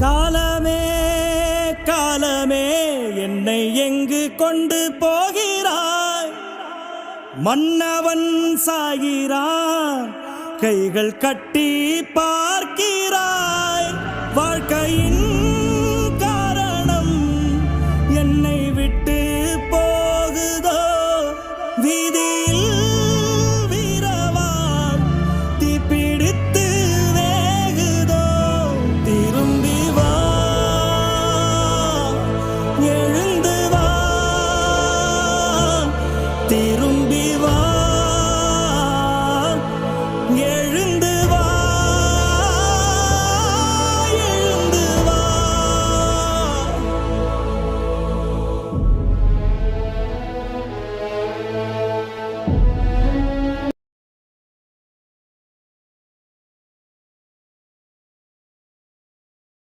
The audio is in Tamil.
காலமே காலமே என்னை எங்கு கொண்டு போகிறாய்? மன்னவன் சாகிறான் கைகள் கட்டி பார்க்கிறாய். வாழ்க்கையின் காரணம் என்னை விட்டு Te